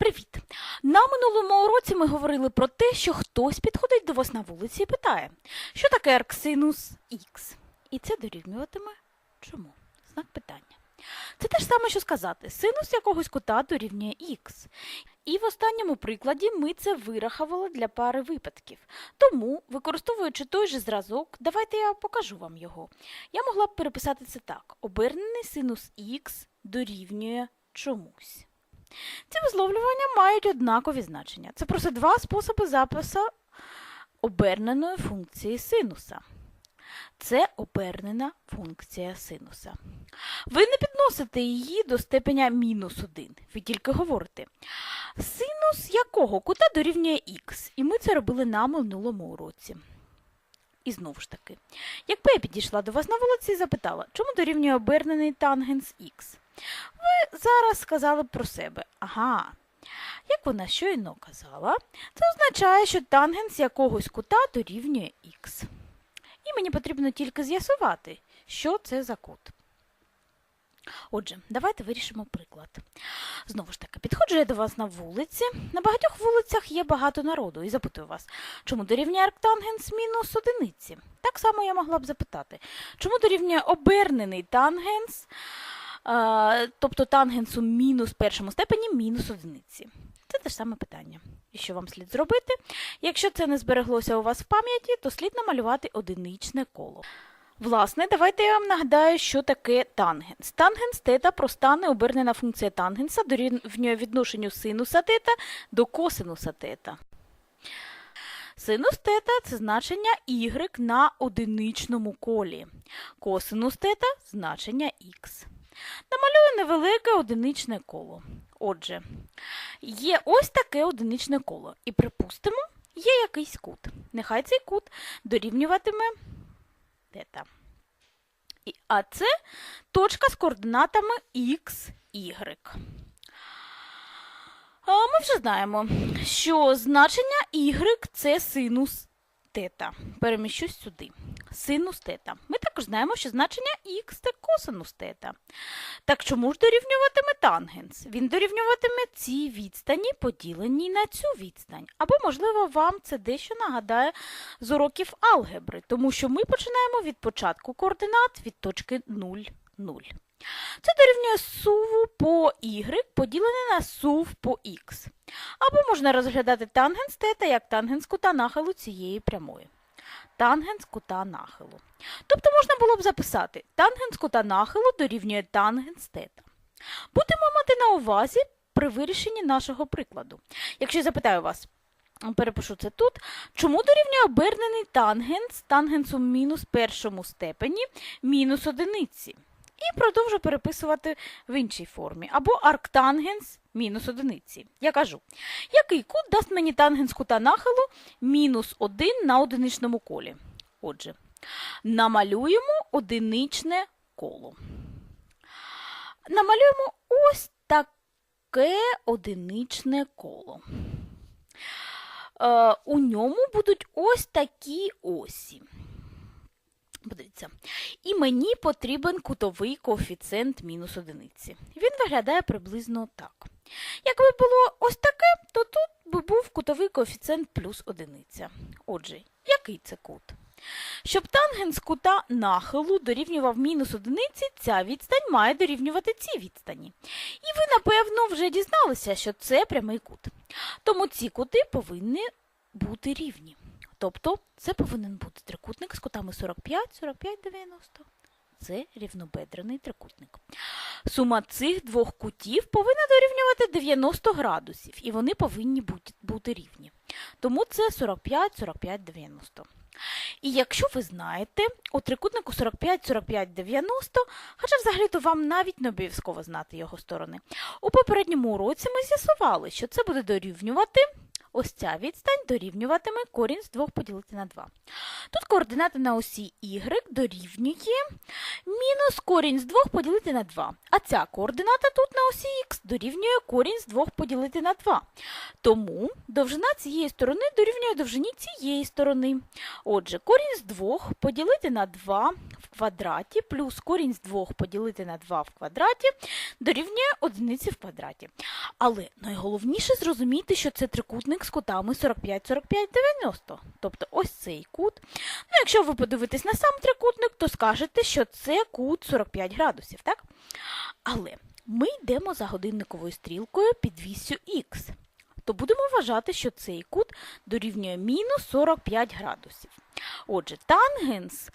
Привіт! На минулому уроці ми говорили про те, що хтось підходить до вас на вулиці і питає, що таке арксинус Х. І це дорівнюватиме чому? Знак питання. Це те ж саме, що сказати, синус якогось кута дорівнює х. І в останньому прикладі ми це вирахували для пари випадків. Тому, використовуючи той же зразок, давайте я покажу вам його. Я могла б переписати це так: обернений синус х дорівнює чомусь. Ці висловлювання мають однакові значення. Це просто два способи запису оберненої функції синуса. Це обернена функція синуса. Ви не підносите її до степеня мінус 1. Ви тільки говорите. Синус якого кута дорівнює х. І ми це робили на минулому уроці. І знову ж таки, якби я підійшла до вас на вулиці і запитала, чому дорівнює обернений тангенс х, ви зараз сказали про себе. Ага. Як вона щойно казала, це означає, що тангенс якогось кута дорівнює х. І мені потрібно тільки з'ясувати, що це за кут. Отже, давайте вирішимо приклад. Знову ж таки, підходжу я до вас на вулиці. На багатьох вулицях є багато народу. І запитую вас, чому дорівнює арктангенс мінус одиниці? Так само я могла б запитати, чому дорівнює обернений тангенс, тобто тангенсу мінус першому степені мінус одиниці? Це те ж саме питання. І що вам слід зробити? Якщо це не збереглося у вас в пам'яті, то слід намалювати одиничне коло. Власне, давайте я вам нагадаю, що таке тангенс. Тангенс тета проста необернена функція тангенса дорівнює відношенню синуса тета до косинуса тета. Синус тета – це значення y на одиничному колі. Косинус тета – значення х. Намалюю невелике одиничне коло. Отже, є ось таке одиничне коло. І припустимо, є якийсь кут. Нехай цей кут дорівнюватиме тета. А це точка з координатами x, y. Ми вже знаємо, що значення y це синус тета. Переміщусь сюди. Синус тета. Ми також знаємо, що значення х це косинус тета. Так чому ж дорівнюватиме тангенс? Він дорівнюватиме цій відстані, поділеній на цю відстань. Або, можливо, вам це дещо нагадає з уроків алгебри, тому що ми починаємо від початку координат від точки 0, 0. Це дорівнює суву по y поділене на сув по x. Або можна розглядати тангенс тета як тангенс кута нахилу цієї прямої. Тангенс кута нахилу. Тобто можна було б записати тангенс кута нахилу дорівнює тангенс тета. Будемо мати на увазі при вирішенні нашого прикладу. Якщо я запитаю вас, перепишу це тут, чому дорівнює обернений тангенс тангенсу мінус першому степені мінус одиниці? І продовжу переписувати в іншій формі. Або арктангенс мінус одиниці. Я кажу, який кут дасть мені тангенс кута нахилу мінус 1 на одиничному колі? Отже, намалюємо одиничне коло. Намалюємо ось таке одиничне коло. Е, у ньому будуть ось такі осі. Подивіться. І мені потрібен кутовий коефіцієнт мінус одиниці. Він виглядає приблизно так. Якби було ось таке, то тут би був кутовий коефіцієнт плюс одиниця. Отже, який це кут? Щоб тангенс кута нахилу дорівнював мінус одиниці, ця відстань має дорівнювати цій відстані. І ви, напевно, вже дізналися, що це прямий кут. Тому ці кути повинні бути рівні. Тобто це повинен бути трикутник з кутами 45, 45, 90. Це рівнобедрений трикутник. Сума цих двох кутів повинна дорівнювати 90 градусів, і вони повинні бути, рівні. Тому це 45, 45, 90. І якщо ви знаєте, у трикутнику 45, 45, 90, хоча взагалі-то вам навіть не обов'язково знати його сторони, у попередньому уроці ми з'ясували, що це буде дорівнювати ось ця відстань дорівнюватиме корінь з 2 поділити на 2. Тут координата на осі y дорівнює мінус корінь з 2 поділити на 2. А ця координата тут на осі х дорівнює корінь з 2 поділити на 2. Тому довжина цієї сторони дорівнює довжині цієї сторони. Отже, корінь з 2 поділити на 2 в квадраті плюс корінь з 2 поділити на 2 в квадраті дорівнює одиниці в квадраті. Але найголовніше зрозуміти, що це трикутник з кутами 45, 45, 90. Тобто ось цей кут. Ну, якщо ви подивитесь на сам трикутник, то скажете, що це кут 45 градусів, так? Але ми йдемо за годинниковою стрілкою під вісю х. То будемо вважати, що цей кут дорівнює мінус 45 градусів. Отже, тангенс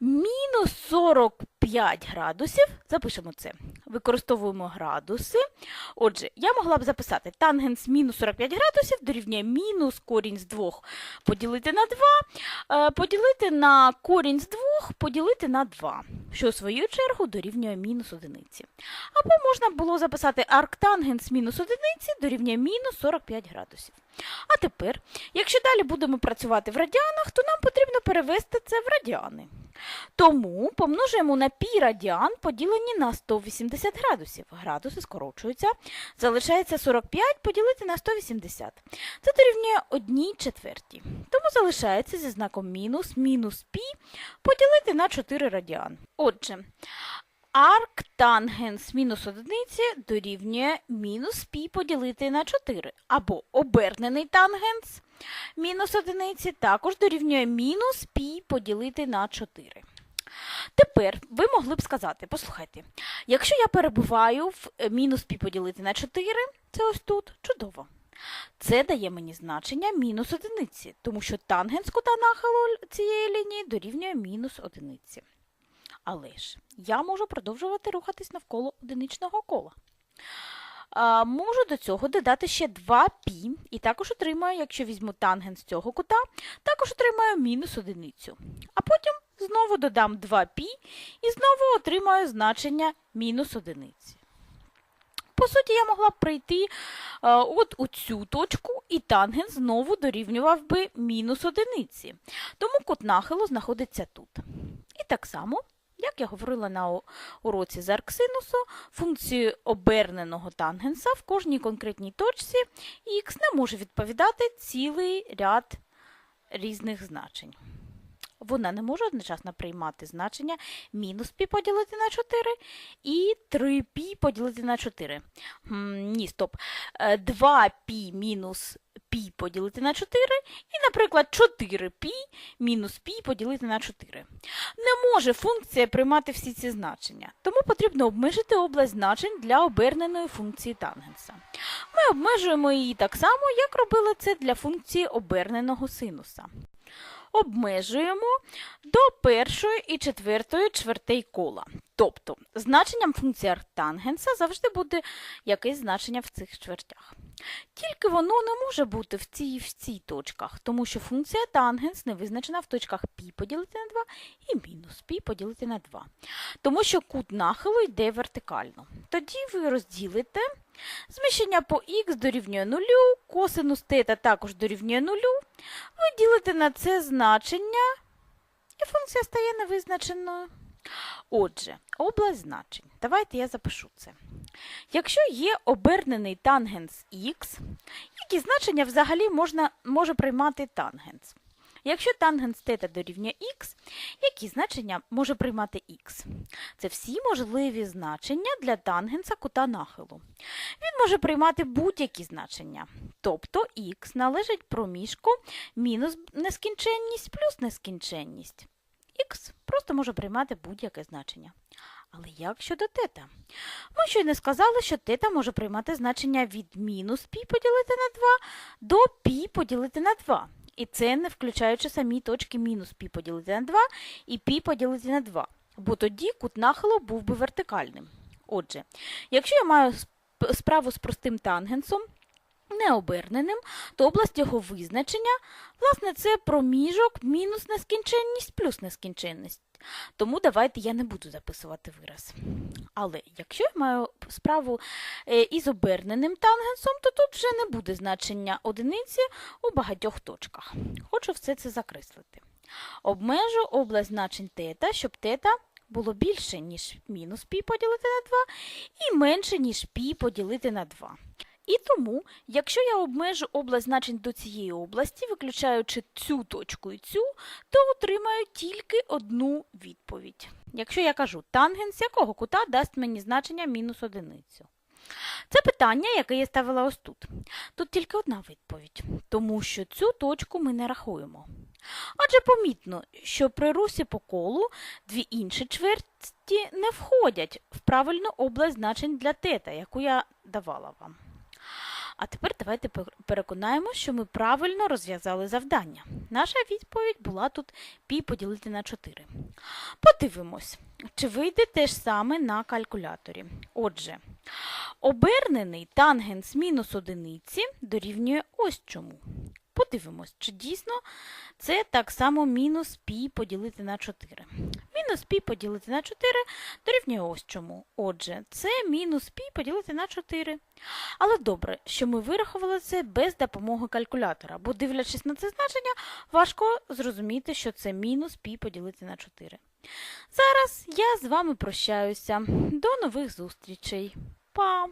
мінус 45 градусів. Запишемо це. Використовуємо градуси. Отже, я могла б записати тангенс мінус 45 градусів дорівнює мінус корінь з 2 поділити на 2, е, поділити на корінь з 2 поділити на 2, що в свою чергу дорівнює мінус одиниці. Або можна було записати арктангенс мінус одиниці дорівнює мінус 45 градусів. А тепер, якщо далі будемо працювати в радіанах, то нам потрібно перевести це в радіани. Тому помножуємо на пі радіан поділені на 180 градусів. Градуси скорочуються. Залишається 45 поділити на 180. Це дорівнює 1 четвертій. Тому залишається зі знаком мінус мінус пі поділити на 4 радіан. Отже, арктангенс мінус одиниці дорівнює мінус пі поділити на 4. Або обернений тангенс мінус одиниці також дорівнює мінус пі поділити на 4. Тепер ви могли б сказати, послухайте, якщо я перебуваю в е, мінус пі поділити на 4, це ось тут, чудово. Це дає мені значення мінус одиниці, тому що тангенс кута нахилу цієї лінії дорівнює мінус одиниці. Але ж я можу продовжувати рухатись навколо одиничного кола. Можу до цього додати ще 2 пі, і також отримаю, якщо візьму тангенс цього кута, також отримаю мінус одиницю. А потім знову додам 2 пі і знову отримаю значення мінус одиниці. По суті, я могла б прийти а, от у цю точку, і тангенс знову дорівнював би мінус одиниці. Тому кут нахилу знаходиться тут. І так само, як я говорила на уроці з арксинусу, функцію оберненого тангенса в кожній конкретній точці х не може відповідати цілий ряд різних значень. Вона не може одночасно приймати значення мінус пі поділити на 4 і 3 пі поділити на 4. М, ні, стоп. 2 пі мінус пі поділити на 4 і, наприклад, 4 пі мінус пі поділити на 4. Не може функція приймати всі ці значення, тому потрібно обмежити область значень для оберненої функції тангенса. Ми обмежуємо її так само, як робили це для функції оберненого синуса. Обмежуємо до першої і четвертої чвертей кола. Тобто, значенням функції арктангенса завжди буде якесь значення в цих чвертях. Тільки воно не може бути в цій в цій точках, тому що функція тангенс не визначена в точках π поділити на 2 і мінус π поділити на 2. Тому що кут нахилу йде вертикально. Тоді ви розділите зміщення по х дорівнює 0, косинус тета також дорівнює 0, ви ділите на це значення, і функція стає невизначеною. Отже, область значень. Давайте я запишу це. Якщо є обернений тангенс х, які значення взагалі можна, може приймати тангенс? Якщо тангенс тета дорівнює х, які значення може приймати х? Це всі можливі значення для тангенса кута нахилу. Він може приймати будь-які значення. Тобто х належить проміжку мінус нескінченність плюс нескінченність. Х просто може приймати будь-яке значення. Але як щодо тета? Ми щойно сказали, що тета може приймати значення від мінус пі поділити на 2 до пі поділити на 2. І це не включаючи самі точки мінус пі поділити на 2 і пі поділити на 2. Бо тоді кут нахилу був би вертикальним. Отже, якщо я маю справу з простим тангенсом, необерненим, то область його визначення, власне, це проміжок мінус нескінченність плюс нескінченність. Тому давайте я не буду записувати вираз. Але якщо я маю справу е, із оберненим тангенсом, то тут вже не буде значення одиниці у багатьох точках. Хочу все це закреслити. Обмежу область значень тета, щоб тета було більше, ніж мінус пі поділити на 2, і менше, ніж пі поділити на 2. І тому, якщо я обмежу область значень до цієї області, виключаючи цю точку і цю, то отримаю тільки одну відповідь. Якщо я кажу тангенс якого кута дасть мені значення мінус одиницю. Це питання, яке я ставила ось тут. Тут тільки одна відповідь, тому що цю точку ми не рахуємо. Адже помітно, що при русі по колу дві інші чверті не входять в правильну область значень для тета, яку я давала вам. А тепер давайте переконаємо, що ми правильно розв'язали завдання. Наша відповідь була тут пі поділити на 4. Подивимось, чи вийде те ж саме на калькуляторі. Отже, обернений тангенс мінус одиниці дорівнює ось чому. Подивимось, чи дійсно це так само мінус пі поділити на 4. Мінус пі поділити на 4 дорівнює ось чому. Отже, це мінус пі поділити на 4. Але добре, що ми вирахували це без допомоги калькулятора, бо дивлячись на це значення, важко зрозуміти, що це мінус пі поділити на 4. Зараз я з вами прощаюся. До нових зустрічей. Па!